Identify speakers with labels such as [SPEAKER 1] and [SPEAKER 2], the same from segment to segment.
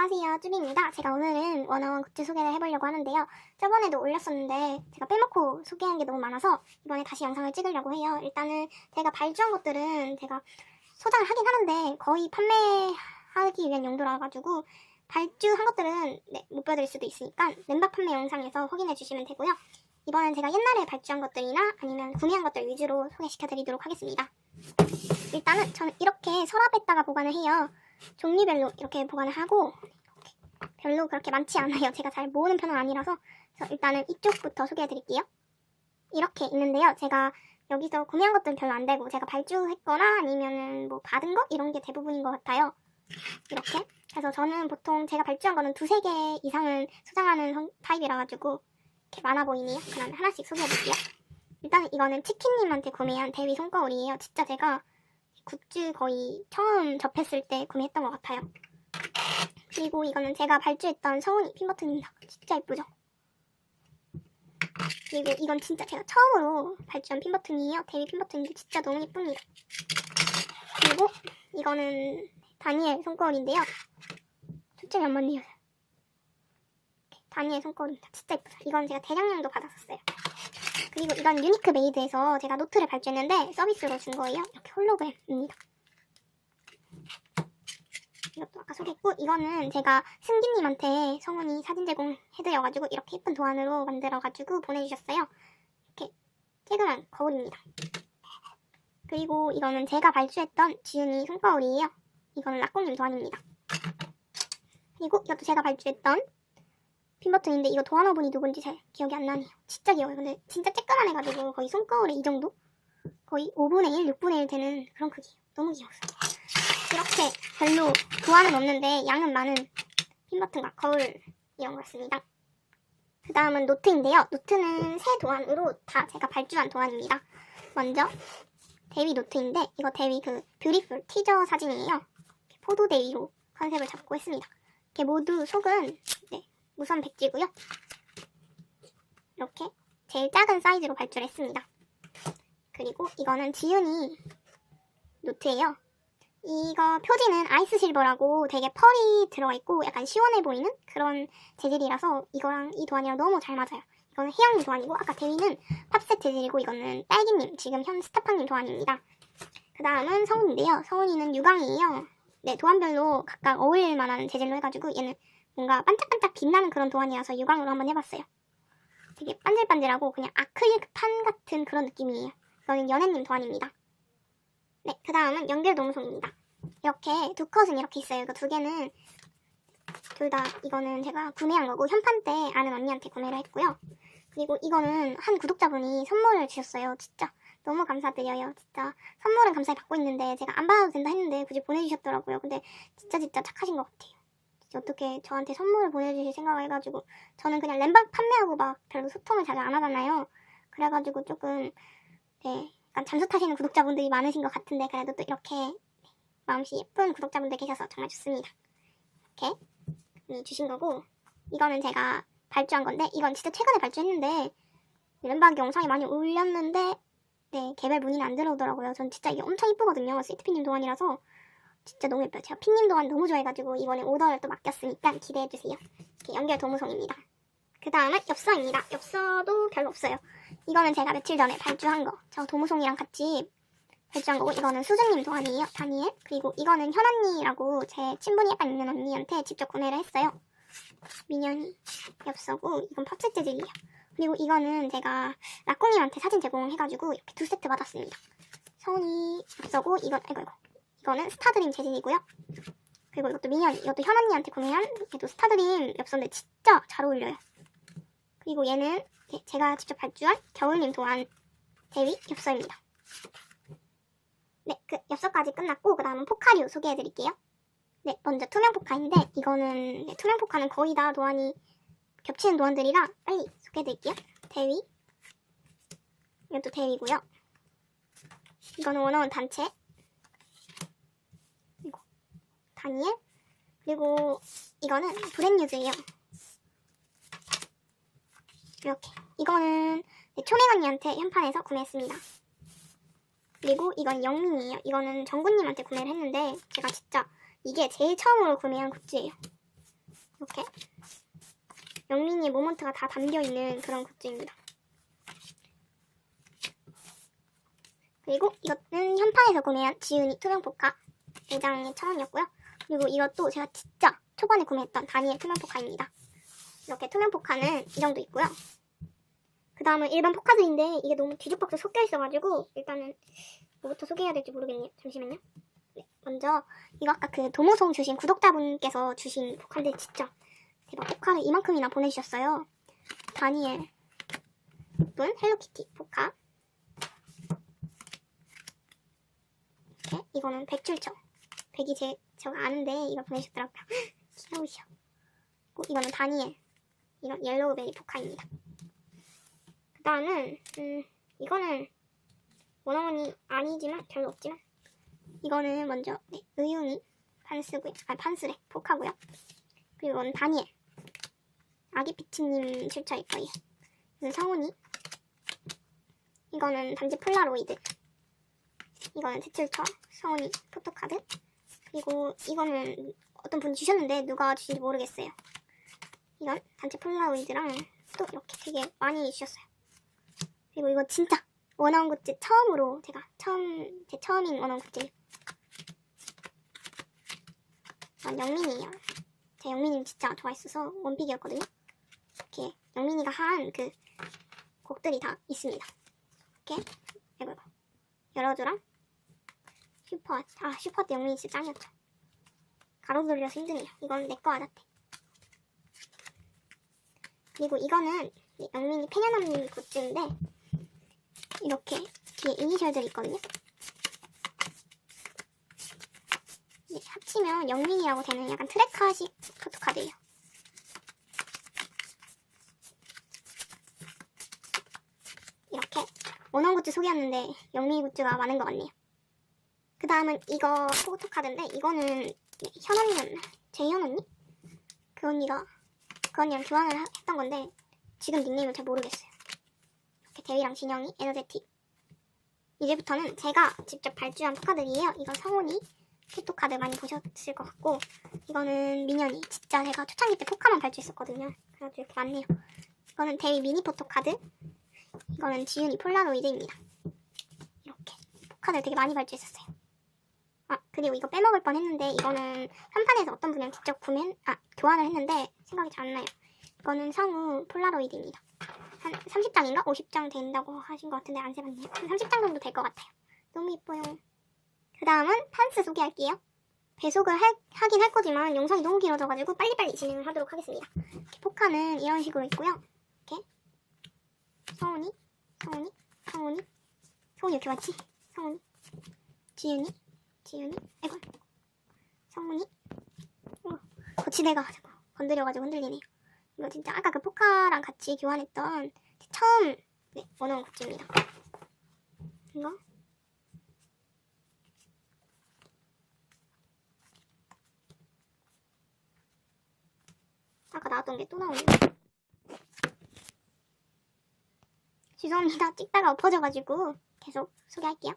[SPEAKER 1] 안녕하세요 쭈비입니다. 제가 오늘은 원어원 굿즈 소개를 해보려고 하는데요. 저번에도 올렸었는데 제가 빼먹고 소개한 게 너무 많아서 이번에 다시 영상을 찍으려고 해요. 일단은 제가 발주한 것들은 제가 소장을 하긴 하는데 거의 판매하기 위한 용도라 가지고 발주한 것들은 네, 못 보여드릴 수도 있으니까 멤버 판매 영상에서 확인해 주시면 되고요. 이번엔 제가 옛날에 발주한 것들이나 아니면 구매한 것들 위주로 소개시켜 드리도록 하겠습니다. 일단은 저는 이렇게 서랍에다가 보관을 해요 종류별로 이렇게 보관을 하고 별로 그렇게 많지 않아요. 제가 잘 모으는 편은 아니라서 그래서 일단은 이쪽부터 소개해 드릴게요. 이렇게 있는데요. 제가 여기서 구매한 것들은 별로 안 되고 제가 발주했거나 아니면은 뭐 받은 거 이런 게 대부분인 것 같아요. 이렇게 그래서 저는 보통 제가 발주한 거는 두세 개 이상은 소장하는 성- 타입이라 가지고 이렇게 많아 보이네요. 그럼 하나씩 소개해 볼게요. 일단 이거는 치킨님한테 구매한 데뷔 손거울이에요. 진짜 제가 굿즈 거의 처음 접했을 때 구매했던 것 같아요. 그리고 이거는 제가 발주했던 성훈이 핀버튼입니다. 진짜 예쁘죠? 그리고 이건 진짜 제가 처음으로 발주한 핀버튼이에요. 데뷔 핀버튼인데 진짜 너무 예쁩니다. 그리고 이거는 다니엘 손거울인데요. 초점이 안 맞네요. 다니엘 손거울입니다. 진짜 예쁘죠? 이건 제가 대장량도 받았었어요. 그리고 이건 유니크 메이드에서 제가 노트를 발주했는데 서비스로 준 거예요. 이렇게 홀로그램입니다. 이것도 아까 소개했고 이거는 제가 승기님한테 성훈이 사진 제공해드려가지고 이렇게 예쁜 도안으로 만들어가지고 보내주셨어요. 이렇게 깨끗한 거울입니다. 그리고 이거는 제가 발주했던 지은이 손거울이에요. 이거는 라꼬님 도안입니다. 그리고 이것도 제가 발주했던 핀 버튼인데 이거 도안어 분이 누군지 잘 기억이 안 나네요. 진짜 귀여워요. 근데 진짜 쬐끄만 해가지고 거의 손거울에 이 정도? 거의 5분의 1, 6분의 1 되는 그런 크기예요. 너무 귀여워요. 이렇게 별로 도안은 없는데 양은 많은 핀 버튼과 거울 이런 거였습니다. 그 다음은 노트인데요. 노트는 새 도안으로 다 제가 발주한 도안입니다. 먼저 데뷔 노트인데 이거 데뷔 그 뷰티풀 티저 사진이에요. 포도 데뷔로 컨셉을 잡고 했습니다. 이렇게 모두 속은 네, 무선 백지고요. 이렇게 제일 작은 사이즈로 발주를 했습니다. 그리고 이거는 지윤이 노트예요. 이거 표지는 아이스 실버라고 되게 펄이 들어가 있고 약간 시원해 보이는 그런 재질이라서 이거랑 이 도안이랑 너무 잘 맞아요. 이거는 혜영님 도안이고 아까 대위는 팝셋 재질이고 이거는 딸기님 지금 현 스타팡님 도안입니다. 그 다음은 성훈인데요. 성훈이는 유광이에요. 네 도안별로 각각 어울릴 만한 재질로 해가지고 얘는 뭔가 반짝반짝 빛나는 그런 도안이라서 유광으로 한번 해봤어요. 되게 반질반질하고 그냥 아크릴판 같은 그런 느낌이에요. 이거는 연애님 도안입니다. 네, 그 다음은 연결 도무송입니다. 이렇게 두 컷은 이렇게 있어요. 이거 두 개는 둘 다 이거는 제가 구매한 거고 현판 때 아는 언니한테 구매를 했고요. 그리고 이거는 한 구독자분이 선물을 주셨어요. 진짜 너무 감사드려요. 진짜 선물은 감사히 받고 있는데 제가 안 받아도 된다 했는데 굳이 보내주셨더라고요. 근데 진짜 진짜 착하신 것 같아요. 어떻게 저한테 선물을 보내주실 생각을 해가지고 저는 그냥 램박 판매하고 막 별로 소통을 잘 안 하잖아요. 그래가지고 조금 네 약간 잠수 타시는 구독자분들이 많으신 것 같은데 그래도 또 이렇게 마음씨 예쁜 구독자분들 계셔서 정말 좋습니다. 이렇게 이 주신 거고 이거는 제가 발주한 건데 이건 진짜 최근에 발주했는데 램박 영상에 많이 올렸는데 네 개별 문의는 안 들어오더라고요. 전 진짜 이게 엄청 이쁘거든요. 스위트피님 도안이라서 진짜 너무 예뻐요. 제가 피님 도안 너무 좋아해가지고 이번에 오더를 또 맡겼으니까 기대해주세요. 이렇게 연결 도무송입니다. 그 다음은 엽서입니다. 엽서도 별로 없어요. 이거는 제가 며칠 전에 발주한 거. 저 도무송이랑 같이 발주한 거고 이거는 수준님 도안이에요. 다니엘. 그리고 이거는 현언니라고 제 친분이 약간 있는 언니한테 직접 구매를 했어요. 민현이 엽서고 이건 팝셋 재질이에요. 그리고 이거는 제가 라콩님한테 사진 제공해가지고 이렇게 두 세트 받았습니다. 성훈이 엽서고 이건 아이고 이거 이거는 스타드림 재질이고요. 그리고 이것도 민현이 이것도 현언니한테 구매한 얘도 스타드림 엽서인데 진짜 잘 어울려요. 그리고 얘는 제- 제가 직접 발주한 겨울님 도안 대위 엽서입니다. 네, 그 엽서까지 끝났고 그 다음은 포카류 소개해드릴게요. 네, 먼저 투명 포카인데 이거는 네, 투명 포카는 거의 다 도안이 겹치는 도안들이라 빨리 소개해드릴게요. 대위 이것도 대위고요. 이거는 원어원 단체 그리고 다니엘 그리고 이거는 브랜뉴즈예요. 이렇게 이거는 네, 초맹 언니한테 현판에서 구매했습니다. 그리고 이건 영민이에요. 이거는 정구님한테 구매를 했는데 제가 진짜 이게 제일 처음으로 구매한 굿즈예요. 이렇게 영민이의 모먼트가 다 담겨있는 그런 굿즈입니다. 그리고 이것은 현판에서 구매한 지은이 투명 포카 4장에 1000원이었고요. 그리고 이것도 제가 진짜 초반에 구매했던 다니엘 투명 포카입니다. 이렇게 투명 포카는 이 정도 있고요. 그 다음은 일반 포카들인데 이게 너무 뒤죽박죽 섞여 있어가지고 일단은 뭐부터 소개해야 될지 모르겠네요. 잠시만요. 네, 먼저 이거 아까 그 도모송 주신 구독자분께서 주신 포카인데 진짜 대박 포카를 이만큼이나 보내주셨어요. 다니엘 분 헬로키티 포카 이렇게 이거는 백출처 백이 제 제가 아는데 이거 보내주셨더라고요. 귀여우셔. 그리고 이거는 다니엘 이런 옐로우베리 포카입니다. 그 다음은 음 이거는 원어원이 아니지만 별로 없지만 이거는 먼저 네, 의윤이 판스고요. 아 판스래 포카고요. 그리고 이건 다니엘 아기 피치님 출처일 거예요. 이건 성훈이 이거는 단지 폴라로이드 이거는 대출처 성훈이 포토카드 그리고 이거는 어떤 분이 주셨는데 누가 주신지 모르겠어요. 이건 단체 폴라로이드랑 또 이렇게 되게 많이 주셨어요. 그리고 이거 진짜 원원 굿즈 처음으로 제가 처음 제 처음인 원원 굿즈예요. 이건 영민이에요. 제 영민이 진짜 좋아했어서 원픽이었거든요. 이렇게 영민이가 한 그 곡들이 다 있습니다. 이렇게 이거 열어줘랑 슈퍼 아 슈퍼 때 영민이 진짜 짱이었죠. 가로 돌려서 힘드네요. 이건 내거 아다테. 그리고 이거는 영민이 페녀남님 굿즈인데 이렇게 뒤에 이니셜들이 있거든요. 네, 합치면 영민이라고 되는 약간 트랙카식 포토카드예요. 이렇게 원원 굿즈 소개했는데 영민이 굿즈가 많은 것 같네요. 그 다음은 이거 포토 카드인데 이거는 네, 현 언니였나? 제현 언니? 그 언니가 그 언니랑 교환을 하- 했던 건데 지금 닉네임을 잘 모르겠어요. 이렇게 대위랑 진영이 에너제틱. 이제부터는 제가 직접 발주한 포카들이에요. 이건 성훈이 포토카드 많이 보셨을 것 같고 이거는 민현이 진짜 제가 초창기 때 포카만 발주했었거든요. 그래가지고 이렇게 많네요. 이거는 대위 미니 포토 카드. 이거는 지윤이 폴라로이드입니다. 이렇게 포카들 되게 많이 발주했었어요. 아 그리고 이거 빼먹을 뻔 했는데 이거는 한판에서 어떤 분이랑 직접 구매 아 교환을 했는데 생각이 잘 안 나요. 이거는 성우 폴라로이드입니다. 한 30장인가 50장 된다고 하신 것 같은데 안 세봤네요. 한 30장 정도 될 것 같아요. 너무 예뻐요. 그 다음은 판스 소개할게요. 배속을 할- 하긴 할 거지만 영상이 너무 길어져가지고 빨리빨리 진행을 하도록 하겠습니다. 이렇게 포카는 이런 식으로 있고요. 이렇게 성훈이, 성훈이, 성훈이, 성훈이 이렇게 맞지? 성훈이, 지윤이, 지윤이, 아이고, 성훈이, 어, 거치대가 자꾸 건드려가지고 흔들리네요. 이거 진짜 아까 그 포카랑 같이 교환했던 처음 네, 원원 굿즈입니다. 이거 아까 나왔던 게 또 나오네요. 죄송합니다. 찍다가 엎어져가지고 계속 소개할게요.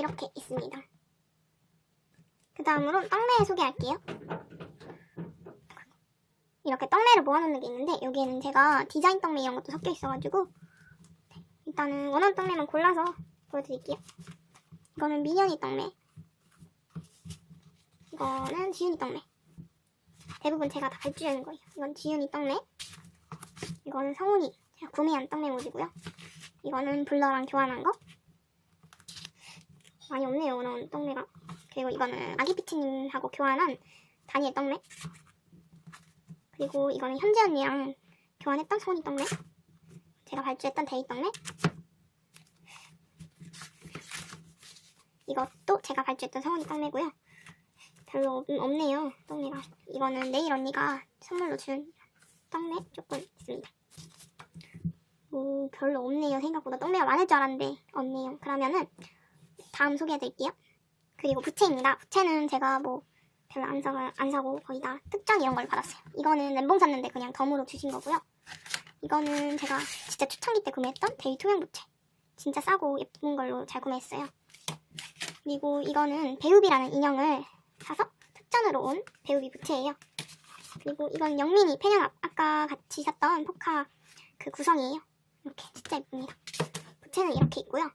[SPEAKER 1] 이렇게 있습니다. 그 다음으로 떡메 소개할게요. 이렇게 떡메를 모아놓는 게 있는데 여기에는 제가 디자인 떡메 이런 것도 섞여 있어가지고 네, 일단은 원하는 떡메만 골라서 보여드릴게요. 이거는 미녀이 떡메 이거는 지윤이 떡메 대부분 제가 다 발주하는 거예요. 이건 지윤이 떡메 이거는 성훈이 제가 구매한 떡메 모지고요. 이거는 블러랑 교환한 거 많이 없네요 원하는 떡메가. 그리고 이거는 아기피치님하고 교환한 다니엘 떡메 그리고 이거는 현지 언니랑 교환했던 소니 떡메 제가 발주했던 데이 떡메 이것도 제가 발주했던 성훈이 떡메고요. 별로 없, 없네요 떡메가. 이거는 내일 언니가 선물로 준 떡메 조금 있습니다. 뭐 별로 없네요. 생각보다 떡메가 많을 줄 알았는데 없네요. 그러면은 다음 소개해드릴게요 그리고 부채입니다 부채는 제가 뭐 별로 안, 사, 안 사고 거의 다 특전 이런 걸 받았어요. 이거는 멘봉 샀는데 그냥 덤으로 주신 거고요. 이거는 제가 진짜 초창기 때 구매했던 데이 투명 부채. 진짜 싸고 예쁜 걸로 잘 구매했어요. 그리고 이거는 배우비라는 인형을 사서 특전으로 온 배우비 부채예요. 그리고 이건 영민이 펜형 아- 아까 같이 샀던 포카 그 구성이에요. 이렇게 진짜 예쁩니다. 부채는 이렇게 있고요.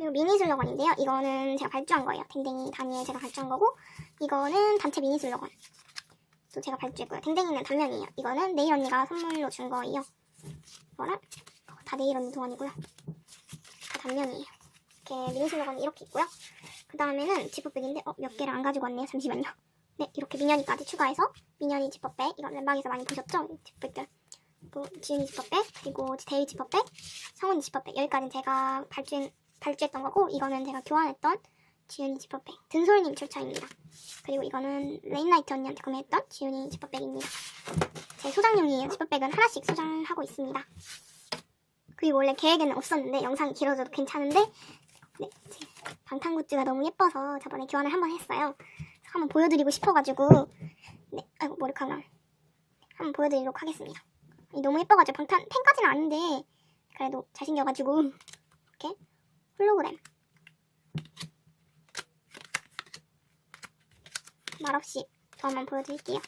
[SPEAKER 1] 그리고 미니 슬로건인데요. 이거는 제가 발주한 거예요. 댕댕이 단위에 제가 발주한 거고 이거는 단체 미니 슬로건. 또 제가 발주했고요. 댕댕이는 단면이에요. 이거는 네일 언니가 선물로 준 거예요. 이거는 다 네일 언니 동안이고요. 다 단면이에요. 이렇게 미니 슬로건이 이렇게 있고요. 그 다음에는 지퍼백인데 어, 몇 개를 안 가지고 왔네요. 잠시만요. 네, 이렇게 미녀니까지 추가해서 미녀니 지퍼백 이거 랜방에서 많이 보셨죠? 이 지퍼백들. 또 지은이 지퍼백 그리고 데이 지퍼백 성훈이 지퍼백 여기까지는 제가 발주, 발주했던 거고 이거는 제가 교환했던 지은이 지퍼백 등솔님 출처입니다. 그리고 이거는 레인라이트 언니한테 구매했던 지은이 지퍼백입니다. 제 소장용이에요. 지퍼백은 하나씩 소장하고 있습니다. 그리고 원래 계획에는 없었는데 영상이 길어져도 괜찮은데 네, 제 방탄굿즈가 너무 예뻐서 저번에 교환을 한번 했어요. 한번 보여드리고 싶어가지고 네, 아이고 머리카락 나. 한번 보여드리도록 하겠습니다. 이 너무 예뻐가지고 방탄 팬까지는 아닌데 그래도 잘생겨가지고 이렇게 홀로그램 말없이 저 한번 보여드릴게요.